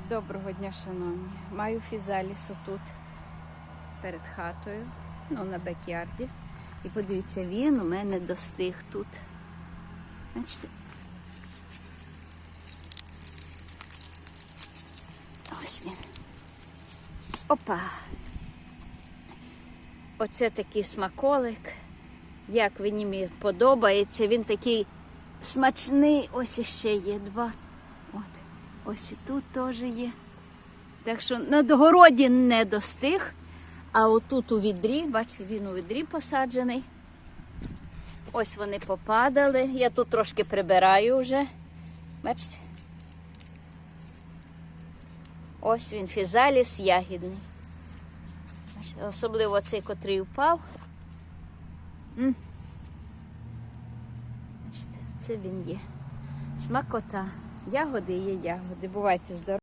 Доброго дня, шановні. Маю фізаліс отут перед хатою, ну на бекярді. І подивіться, він у мене достиг тут. Бачите? Ось він. Опа. Оце такий смаколик. Як мені подобається. Він такий смачний. Ось іще є два. От. Ось і тут теж є. Так що на догороді не достиг, а отут у відрі, бачите, він у відрі посаджений. Ось вони попадали. Я тут трошки прибираю вже. Бачите? Ось він, фізаліс ягідний. Бачите, особливо цей, котрий впав. Бачите, це він є. Смакота. Ягоди є ягоди. Бувайте здорові.